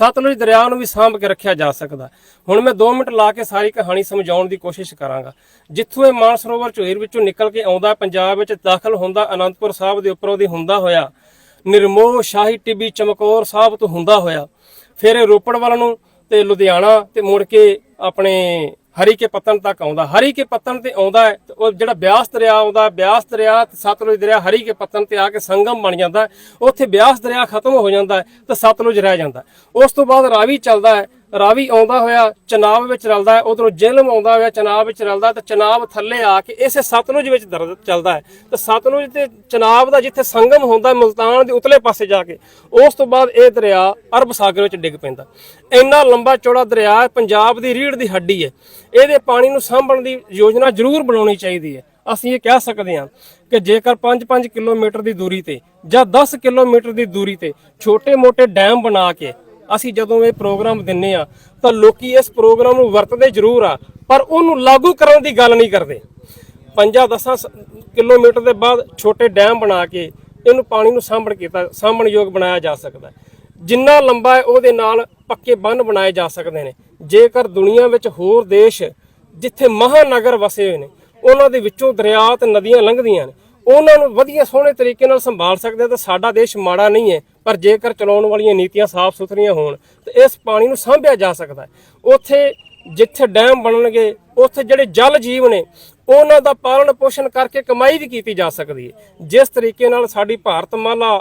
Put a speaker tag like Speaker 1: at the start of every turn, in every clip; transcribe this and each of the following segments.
Speaker 1: ਸਤਲੁਜ ਦਰਿਆ ਨੂੰ ਵੀ ਸਾਂਭ ਕੇ ਰੱਖਿਆ ਜਾ ਸਕਦਾ ਹੁਣ ਮੈਂ 2 ਮਿੰਟ ਲਾ ਕੇ ਸਾਰੀ ਕਹਾਣੀ ਸਮਝਾਉਣ ਦੀ ਕੋਸ਼ਿਸ਼ ਕਰਾਂਗਾ। ਜਿੱਥੋਂ ਇਹ ਮਾਨਸਰੋਵਰ ਝੋਈਰ ਵਿੱਚੋਂ ਨਿਕਲ ਕੇ ਆਉਂਦਾ, ਪੰਜਾਬ ਵਿੱਚ ਦਾਖਲ ਹੁੰਦਾ, ਅਨੰਦਪੁਰ ਸਾਹਿਬ ਦੇ ਉੱਪਰੋਂ ਦੀ ਹੁੰਦਾ ਹੋਇਆ, ਨਿਰਮੋਹ ਸ਼ਾਹੀ ਟਿੱਬੀ ਚਮਕੌਰ ਸਾਹਿਬ ਤੋਂ ਹੁੰਦਾ ਹੋਇਆ, ਫਿਰ ਇਹ ਰੋਪੜ ਵੱਲ ਨੂੰ ਤੇ ਲੁਧਿਆਣਾ ਤੇ ਮੁੜ ਕੇ ਆਪਣੇ ਹਰੀ ਕੇ ਪੱਤਨ ਤੱਕ ਆਉਂਦਾ, ਹਰੀ ਕੇ ਪੱਤਨ ਤੇ ਆਉਂਦਾ ਹੈ ਉਹ ਜਿਹੜਾ ਬਿਆਸ ਦਰਿਆ ਆਉਂਦਾ, ਬਿਆਸ ਦਰਿਆ ਤੇ ਸਤਲੁਜ ਦਰਿਆ ਹਰੀ ਕੇ ਪੱਤਨ ਤੇ ਆ ਕੇ ਸੰਗਮ ਬਣ ਜਾਂਦਾ ਉੱਥੇ ਬਿਆਸ ਦਰਿਆ ਖਤਮ ਹੋ ਜਾਂਦਾ ਹੈ ਤੇ ਸਤਲੁਜ ਰਹਿ ਜਾਂਦਾ ਉਸ ਤੋਂ ਬਾਅਦ ਰਾਵੀ ਚੱਲਦਾ ਹੈ ਰਾਵੀ ਆਉਂਦਾ ਹੋਇਆ ਚਨਾਬ ਵਿੱਚ ਰਲਦਾ ਹੈ ਉਧਰੋਂ ਜੇਲਮ ਆਉਂਦਾ ਹੋਇਆ ਚਨਾਬ ਵਿੱਚ ਰਲਦਾ ਤੇ ਚਨਾਬ ਥੱਲੇ ਆ ਕੇ ਇਸੇ ਸਤਲੁਜ ਵਿੱਚ ਦਰ- ਚੱਲਦਾ ਹੈ। ਤੇ ਸਤਲੁਜ ਤੇ ਚਨਾਬ ਦਾ ਜਿੱਥੇ ਸੰਗਮ ਹੁੰਦਾ ਹੈ, ਮੁਲਤਾਨ ਦੇ ਉਤਲੇ ਪਾਸੇ ਜਾ ਕੇ ਉਸ ਤੋਂ ਬਾਅਦ ਇਹ ਦਰਿਆ ਅਰਬ ਸਾਗਰ ਵਿੱਚ ਡਿੱਗ ਪੈਂਦਾ। ਇੰਨਾ ਲੰਬਾ ਚੌੜਾ ਦਰਿਆ ਪੰਜਾਬ ਦੀ ਰੀੜ ਦੀ ਹੱਡੀ ਹੈ। ਇਹਦੇ ਪਾਣੀ ਨੂੰ ਸਾਂਭਣ ਦੀ ਯੋਜਨਾ ਜ਼ਰੂਰ ਬਣਾਉਣੀ ਚਾਹੀਦੀ ਹੈ। ਅਸੀਂ ਇਹ ਕਹਿ ਸਕਦੇ ਹਾਂ ਕਿ ਜੇਕਰ 5-5 ਕਿਲੋਮੀਟਰ ਦੀ ਦੂਰੀ ਤੇ ਜਾਂ 10 ਕਿਲੋਮੀਟਰ ਦੀ ਦੂਰੀ ਤੇ ਛੋਟੇ-ਮੋਟੇ ਡੈਮ ਬਣਾ ਕੇ ਅਸੀਂ ਜਦੋਂ ਇਹ ਪ੍ਰੋਗਰਾਮ ਦਿੰਨੇ ਆ, ਤਾਂ ਲੋਕੀ ਇਸ ਪ੍ਰੋਗਰਾਮ ਨੂੰ ਵਰਤਦੇ ਜ਼ਰੂਰ ਆ, ਪਰ ਉਹਨੂੰ ਲਾਗੂ ਕਰਨ ਦੀ ਗੱਲ ਨਹੀਂ ਕਰਦੇ। 5-10 ਕਿਲੋਮੀਟਰ ਦੇ ਬਾਅਦ ਛੋਟੇ ਡੈਮ ਬਣਾ ਕੇ ਇਹਨੂੰ ਪਾਣੀ ਨੂੰ ਸਾਂਭਣ ਕੀਤਾ, ਸਾਂਭਣਯੋਗ ਬਣਾਇਆ ਜਾ ਸਕਦਾ ਜਿੰਨਾ ਲੰਬਾ ਹੈ, ਉਹਦੇ ਨਾਲ ਪੱਕੇ ਬੰਨ ਬਣਾਏ ਜਾ ਸਕਦੇ ਨੇ। ਜੇਕਰ ਦੁਨੀਆ ਵਿੱਚ ਹੋਰ ਦੇਸ਼ ਜਿੱਥੇ ਮਹਾਨਗਰ ਵਸੇ ਹੋਏ ਨੇ, ਉਹਨਾਂ ਦੇ ਵਿੱਚੋਂ ਦਰਿਆ ਤੇ ਨਦੀਆਂ ਲੰਘਦੀਆਂ ਨੇ ਉਹਨਾਂ ਨੂੰ ਵਧੀਆ ਸੋਹਣੇ ਤਰੀਕੇ ਨਾਲ ਸੰਭਾਲ ਸਕਦੇ ਤਾਂ ਸਾਡਾ ਦੇਸ਼ ਮਾੜਾ ਨਹੀਂ ਹੈ, ਪਰ ਜੇਕਰ ਚਲਾਉਣ ਵਾਲੀਆਂ ਨੀਤੀਆਂ ਸਾਫ਼ ਸੁਥਰੀਆਂ ਹੋਣ, ਤੇ ਇਸ ਪਾਣੀ ਨੂੰ ਸਾਂਭਿਆ ਜਾ ਸਕਦਾ ਹੈ। ਉੱਥੇ ਜਿੱਥੇ ਡੈਮ ਬਣਨਗੇ, ਉੱਥੇ ਜਿਹੜੇ ਜਲ ਜੀਵ ਨੇ, ਉਹਨਾਂ ਦਾ ਪਾਲਣ ਪੋਸ਼ਣ ਕਰਕੇ ਕਮਾਈ ਵੀ ਕੀਤੀ ਜਾ ਸਕਦੀ ਹੈ। ਜਿਸ ਤਰੀਕੇ ਨਾਲ ਸਾਡੀ ਭਾਰਤ ਮਾਲਾ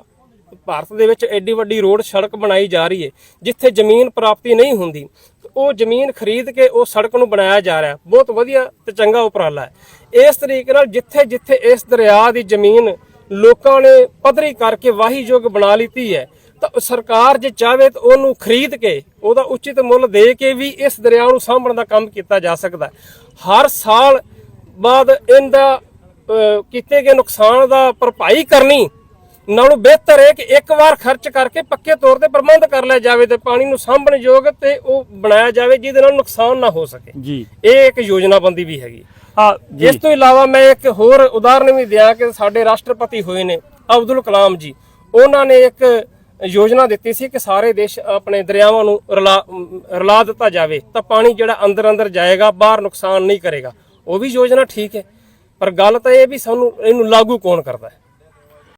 Speaker 1: ਭਾਰਤ ਦੇ ਵਿੱਚ ਐਡੀ ਵੱਡੀ ਰੋਡ ਸੜਕ ਬਣਾਈ ਜਾ ਰਹੀ ਹੈ, ਜਿੱਥੇ ਜ਼ਮੀਨ ਪ੍ਰਾਪਤੀ ਨਹੀਂ ਹੁੰਦੀ ਉਹ ਜ਼ਮੀਨ ਖਰੀਦ ਕੇ ਉਹ ਸੜਕ ਨੂੰ ਬਣਾਇਆ ਜਾ ਰਿਹਾ। ਬਹੁਤ ਵਧੀਆ ਤੇ ਚੰਗਾ ਉਪਰਾਲਾ ਹੈ। ਇਸ ਤਰੀਕੇ ਨਾਲ ਜਿੱਥੇ ਜਿੱਥੇ ਇਸ ਦਰਿਆ ਦੀ ਜ਼ਮੀਨ ਲੋਕਾਂ ਨੇ ਪੱਧਰੀ ਕਰਕੇ ਵਾਹੀਯੋਗ ਬਣਾ ਲਈ ਹੈ ਤਾਂ ਸਰਕਾਰ ਜੇ ਚਾਹਵੇ ਤਾਂ ਉਹਨੂੰ ਖਰੀਦ ਕੇ ਉਹਦਾ ਉਚਿਤ ਮੁੱਲ ਦੇ ਕੇ ਵੀ ਇਸ ਦਰਿਆ ਨੂੰ ਸਾਂਭਣ ਦਾ ਕੰਮ ਕੀਤਾ ਜਾ ਸਕਦਾ ਹਰ ਸਾਲ ਬਾਅਦ ਇਹਦਾ ਅਹ, ਕੀਤੇ ਗਏ ਨੁਕਸਾਨ ਦਾ ਭਰਪਾਈ ਕਰਨੀ ਨਾਲੋਂ ਬਿਹਤਰ ਹੈ ਕਿ ਇੱਕ ਵਾਰ ਖਰਚ ਕਰਕੇ ਪੱਕੇ ਤੌਰ ਤੇ ਪ੍ਰਬੰਧ ਕਰ ਲਿਆ ਜਾਵੇ ਤੇ ਪਾਣੀ ਨੂੰ ਸਾਂਭਣ ਯੋਗ ਤੇ ਉਹ ਬਣਾਇਆ ਜਾਵੇ ਜਿਹਦੇ ਨਾਲ ਨੁਕਸਾਨ ਨਾ ਹੋ ਸਕੇ।
Speaker 2: ਜੀ।
Speaker 1: ਇਹ ਇੱਕ ਯੋਜਨਾਬੰਦੀ ਵੀ ਹੈਗੀ।
Speaker 2: ਆ
Speaker 1: ਇਸ ਤੋਂ ਇਲਾਵਾ ਮੈਂ ਇੱਕ ਹੋਰ ਉਦਾਹਰਨ ਵੀ ਦਿਆਂ ਕਿ ਸਾਡੇ ਰਾਸ਼ਟਰਪਤੀ ਹੋਏ ਨੇ ਅਬਦੁਲ ਕਲਾਮ ਜੀ। ਉਹਨਾਂ ਨੇ ਇੱਕ ਯੋਜਨਾ ਦਿੱਤੀ ਸੀ ਕਿ ਸਾਰੇ ਦੇਸ਼ ਆਪਣੇ ਦਰਿਆਵਾਂ ਨੂੰ ਰਲਾ ਰਲਾ ਦਿੱਤਾ ਜਾਵੇ ਤਾਂ ਪਾਣੀ ਜਿਹੜਾ ਅੰਦਰ ਅੰਦਰ ਜਾਏਗਾ ਬਾਹਰ ਨੁਕਸਾਨ ਨਹੀਂ ਕਰੇਗਾ। ਉਹ ਵੀ ਯੋਜਨਾ ਠੀਕ ਹੈ। ਪਰ ਗੱਲ ਤਾਂ ਇਹ ਵੀ ਸਾਨੂੰ ਇਹਨੂੰ ਲਾਗੂ ਕੌਣ ਕਰਦਾ ਹੈ?